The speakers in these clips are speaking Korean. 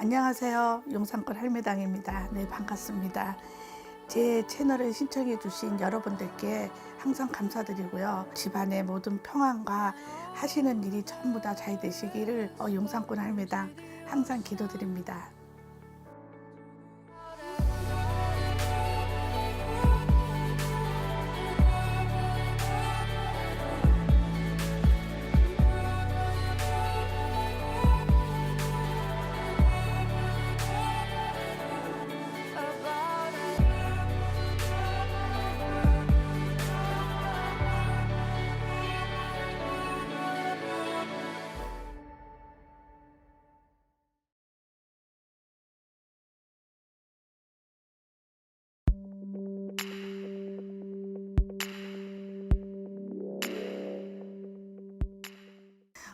안녕하세요. 용산권 할매당입니다. 네, 반갑습니다. 제 채널을 신청해 주신 여러분들께 항상 감사드리고요. 집안의 모든 평안과 하시는 일이 전부 다 잘 되시기를 어, 용산권 할매당 항상 기도드립니다.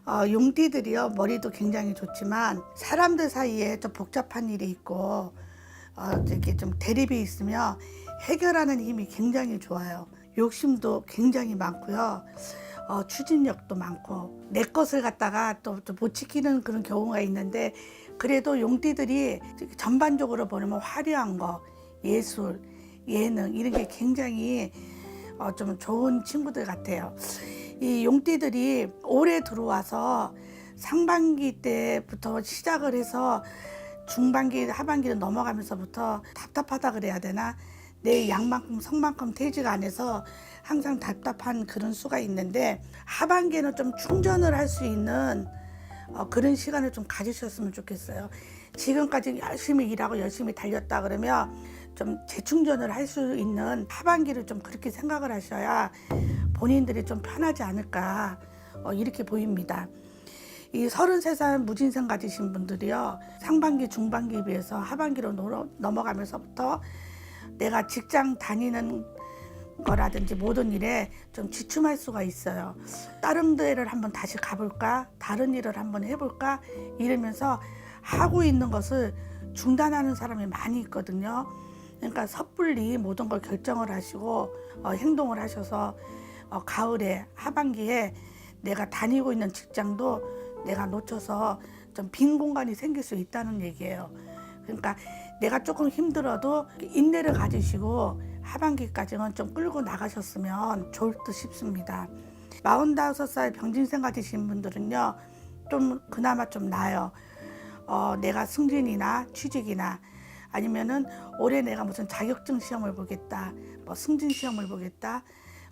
어, 용띠들이요 머리도 굉장히 좋지만 사람들 사이에 좀 복잡한 일이 있고 어, 이렇게 좀 대립이 있으면 해결하는 힘이 굉장히 좋아요. 욕심도 굉장히 많고요. 어, 추진력도 많고 내 것을 갖다가 또 못 지키는 그런 경우가 있는데 그래도 용띠들이 전반적으로 보면 화려한 거, 예술, 예능 이런 게 굉장히 어, 좀 좋은 친구들 같아요. 이 용띠들이 올해 들어와서 상반기 때부터 시작을 해서 중반기, 하반기를 넘어가면서부터 답답하다 그래야 되나? 내 양만큼 성만큼 퇴직 안 해서 항상 답답한 그런 수가 있는데 하반기에는 좀 충전을 할 수 있는 어, 그런 시간을 좀 가지셨으면 좋겠어요. 지금까지 열심히 일하고 열심히 달렸다 그러면 좀 재충전을 할 수 있는 하반기를 좀 그렇게 생각을 하셔야 본인들이 좀 편하지 않을까 어, 이렇게 보입니다. 이 33살 무진생 가지신 분들이요. 상반기, 중반기에 비해서 하반기로 노- 넘어가면서부터 내가 직장 다니는 거라든지 모든 일에 좀 지춤할 수가 있어요. 다른 데를 한번 다시 가볼까? 다른 일을 한번 해볼까? 이러면서 하고 있는 것을 중단하는 사람이 많이 있거든요. 그러니까 섣불리 모든 걸 결정을 하시고 어, 행동을 하셔서 어, 가을에 하반기에 내가 다니고 있는 직장도 내가 놓쳐서 좀 빈 공간이 생길 수 있다는 얘기예요. 그러니까 내가 조금 힘들어도 인내를 가지시고 하반기까지는 좀 끌고 나가셨으면 좋을 듯 싶습니다. 45살 병진생 가지신 분들은요, 좀 그나마 좀 나아요. 어, 내가 승진이나 취직이나 아니면은 올해 내가 무슨 자격증 시험을 보겠다, 뭐 승진 시험을 보겠다,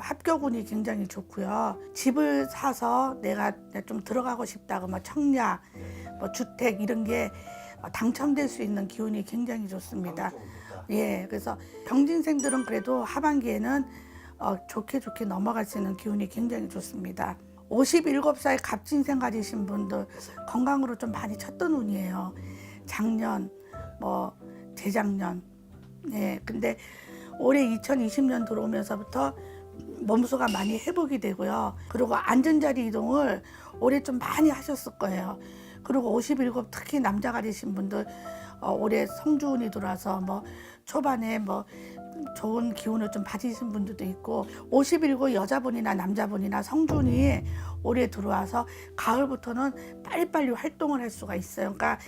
합격운이 굉장히 좋고요. 집을 사서 내가 좀 들어가고 싶다고 뭐 청약, 뭐 주택 이런 게 당첨될 수 있는 기운이 굉장히 좋습니다. 예, 그래서 병진생들은 그래도 하반기에는 어, 좋게 좋게 넘어갈 수 있는 기운이 굉장히 좋습니다. 57살 갑진생 가지신 분들 건강으로 좀 많이 쳤던 운이에요. 작년, 뭐 재작년. 예, 근데 올해 2020년 들어오면서부터 몸수가 많이 회복이 되고요. 그리고 앉은 자리 이동을 올해 좀 많이 하셨을 거예요. 그리고 57 특히 남자 가지신 분들 어, 올해 성주운이 들어와서 뭐 초반에 뭐 좋은 기운을 좀 받으신 분들도 있고 51고 여자분이나 남자분이나 성준이 올해 들어와서 가을부터는 빨리빨리 활동을 할 수가 있어요. 그러니까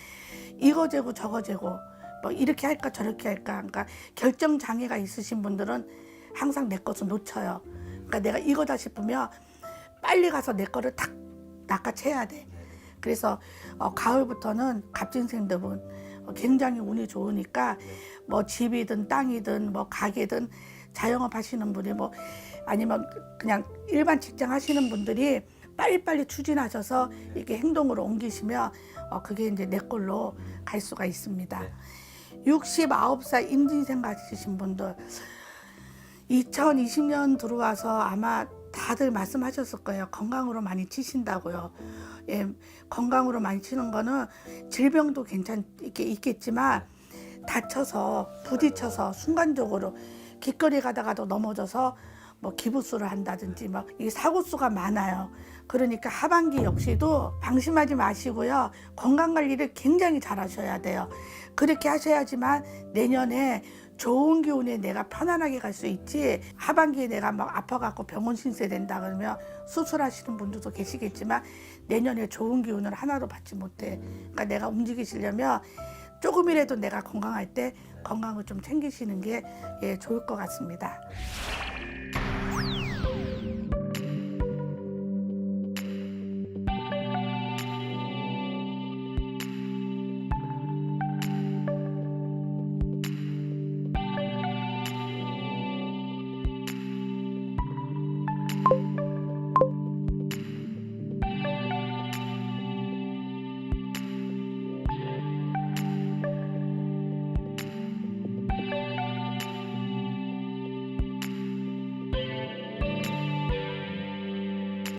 이거 재고 저거 재고 뭐 이렇게 할까 저렇게 할까 그러니까 결정 장애가 있으신 분들은 항상 내 것을 놓쳐요. 그러니까 내가 이거다 싶으면 빨리 가서 내 거를 탁 낚아채야 돼. 그래서 어, 가을부터는 갑진생들은 어, 굉장히 운이 좋으니까 뭐 집이든 땅이든 뭐 가게든 자영업 하시는 분이 뭐 아니면 그냥 일반 직장 하시는 분들이 빨리빨리 추진하셔서 이렇게 행동으로 옮기시면 어, 그게 이제 내 걸로 갈 수가 있습니다. 69살 임진생 가지신 분들 2020년 들어와서 아마 다들 말씀하셨을 거예요. 건강으로 많이 치신다고요. 예, 건강으로 많이 치는 거는 질병도 괜찮 있게 있겠지만 다쳐서 부딪혀서 순간적으로 길거리 가다가도 넘어져서 뭐 기부수를 한다든지 뭐이 사고 수가 많아요. 그러니까 하반기 역시도 방심하지 마시고요. 건강 관리를 굉장히 잘 하셔야 돼요. 그렇게 하셔야지만 내년에 좋은 기운에 내가 편안하게 갈 수 있지 하반기에 내가 막 아파갖고 병원 신세 된다 그러면 수술하시는 분들도 계시겠지만 내년에 좋은 기운을 하나도 받지 못해. 그러니까 내가 움직이시려면 조금이라도 내가 건강할 때 건강을 좀 챙기시는 게 예, 좋을 것 같습니다.